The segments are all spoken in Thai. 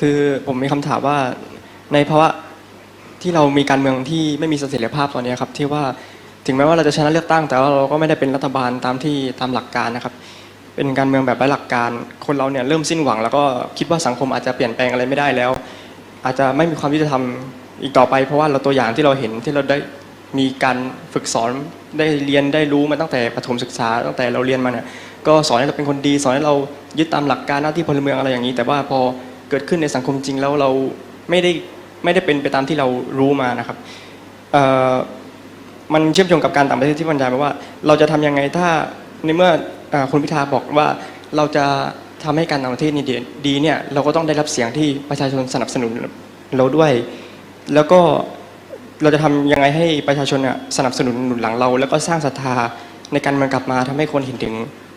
คือผมมีคำถามว่าในภาวะที่เรามีการเมืองที่ไม่มีเสถียรภาพตอนนี้ครับที่ว่าถึงแม้ว่าเราจะชนะเลือกตั้ง แต่ว่าเราก็ไม่ได้เป็นรัฐบาลตามที่ตามหลักการนะครับ เป็นการเมืองแบบไร้หลักการ คนเราเนี่ยเริ่มสิ้นหวัง แล้วก็คิดว่าสังคมอาจจะเปลี่ยนแปลงอะไรไม่ได้แล้ว อาจจะไม่มีความยุติธรรมอีกต่อไป เพราะว่าเราตัวอย่างที่เราเห็นที่เราได้มีการฝึกสอนได้เรียนได้รู้มาตั้งแต่ประถมศึกษาตั้งแต่เราเรียนมาเนี่ยก็สอนให้เราเป็นคนดี สอนให้เรายึดตามหลักการหน้าที่พลเมืองอะไรอย่างนี้ แต่ว่าพอ เกิดขึ้นในสังคมจริงแล้วเราไม่ได้ไม่ได้เป็นไปตามที่เรารู้มานะครับมันเชื่อมโยงกับการต่างประเทศที่บรรยายมาว่า เราจะทำยังไงถ้าในเมื่ออคุณพิธาบอกว่าเราจะทำให้การต่างประเทศนี่ดีเนี่ยเราก็ต้องได้รับเสียงที่ประชาชนสนับสนุนเราด้วย แล้วก็เราจะทำยังไงให้ประชาชนสนับสนุนหนุนหลังเรา แล้วก็สร้างศรัทธาในการเมืองกลับมาทำให้คนเห็นถึง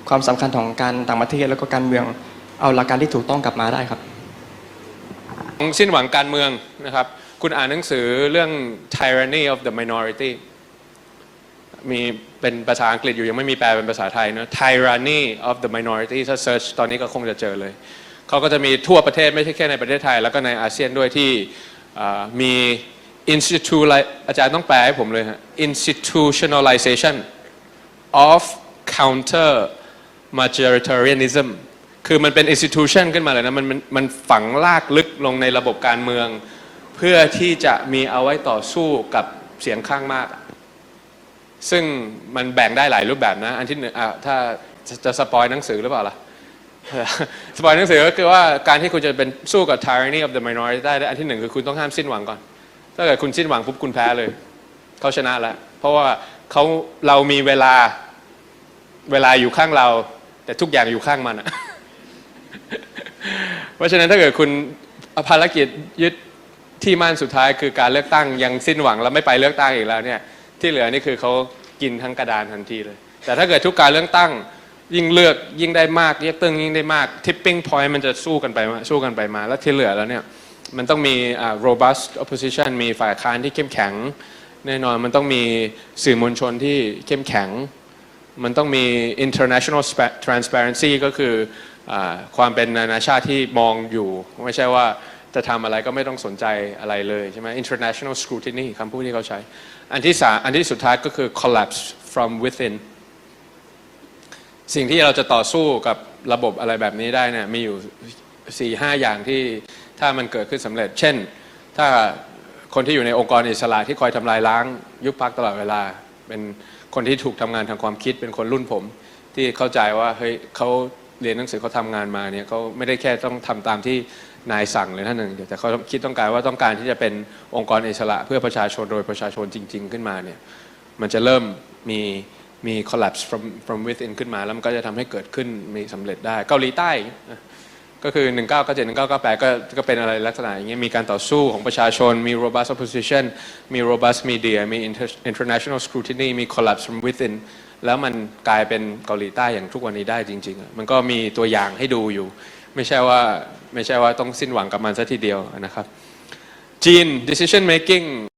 ความสำคัญของการต่างประเทศ แล้วก็การเมืองเอาหลักการที่ถูกต้องกลับมาได้ครับ สิ้นหวังการเมืองนะครับ คุณอ่านหนังสือเรื่อง tyranny of the minority มีเป็นภาษาอังกฤษอยู่ยังไม่มีแปลเป็นภาษาไทยนะ tyranny of the minority ถ้า search ตอนนี้ก็คงจะเจอเลย เขาก็จะมีทั่วประเทศไม่ใช่แค่ในประเทศไทย แล้วก็ในอาเซียนด้วยที่มี institu อาจารย์ต้องแปลให้ผมเลยฮะ institutionalization of counter majoritarianism คือมันเป็น institution ขึ้นมาเลยนะมันมันมันฝังลากลึกลงในระบบการเมือง เพื่อที่จะมีเอาไว้ต่อสู้กับเสียงข้างมาก ซึ่งมันแบ่งได้หลายรูปแบบนะ อันที่หนึ่งอะถ้าจะจะสปอยหนังสือหรือเปล่าล่ะสปอยหนังสือก็คือว่าการที่คุณจะเป็นสู้กับ tyranny of the minority ได้อันที่หนึ่งคือคุณต้องห้ามสิ้นหวังก่อน ถ้าเกิดคุณสิ้นหวังปุ๊บคุณแพ้เลยเขาชนะแล้ว เพราะว่าเขาเรามีเวลาเวลาอยู่ข้างเรา แต่ทุกอย่างอยู่ข้างมันอะ เพราะฉะนั้นถ้าเกิดคุณภารกิจยึดที่มั่นสุดท้ายคือการเลือกตั้งยังสิ้นหวังแล้วไม่ไปเลือกตั้งอีกแล้วเนี่ยที่เหลือนี่คือเขากินทั้งกระดานทันทีเลย แต่ถ้าเกิดทุกการเลือกตั้งยิ่งเลือกยิ่งได้มากเลือกตั้งยิ่งได้มาก tipping point มันจะสู้กันไปมาสู้กันไปมา แล้วที่เหลือแล้วเนี่ยมันต้องมี robust opposition มีฝ่ายค้านที่เข้มแข็ง แน่นอนมันต้องมีสื่อมวลชนที่เข้มแข็ง มันต้องมี international transparency ก็คือ ความเป็นนานาชาติที่มองอยู่ ไม่ใช่ว่าจะทำอะไรก็ไม่ต้องสนใจอะไรเลยใช่ไหม international scrutiny คำพูดที่เขาใช้ อันที่สามอันที่สุดท้ายก็คือ collapse from within สิ่งที่เราจะต่อสู้กับระบบอะไรแบบนี้ได้เนี่ยมีอยู่สี่ห้าอย่างที่ถ้ามันเกิดขึ้นสำเร็จ เช่น ถ้าคนที่อยู่ในองค์กรอิสระที่คอยทำลายล้าง ยุบพักตลอดเวลา เป็นคนที่ถูกทำงานทางความคิด เป็นคนรุ่นผม ที่เข้าใจว่าเฮ้ยเขา เรียนหนังสือเขาทำงานมาเนี่ยเขาไม่ได้แค่ต้องทำตามที่นายสั่งเลยท่านหนึ่งแต่เขาคิดต้องการว่าต้องการที่จะเป็นองค์กรอิสระ เพื่อประชาชนโดยประชาชนจริง ๆ ขึ้นมาเนี่ยมันจะเริ่มมีมี collapse from from within ขึ้นมาแล้วมันก็จะทำให้เกิดขึ้นมีสำเร็จได้เกาหลีใต้ก็คือ 1997 1998 ก็ก็เป็นอะไรลักษณะอย่างเงี้ยมีการต่อสู้ของประชาชน มี robust opposition มี robust media มี international scrutiny มี collapse from within แล้วมันกลายเป็นเกาหลีใต้อย่างทุกวันนี้ได้จริง ๆ มันก็มีตัวอย่างให้ดูอยู่ ไม่ใช่ว่าไม่ใช่ว่าต้องสิ้นหวังกับมันซะทีเดียวนะครับจีน decision making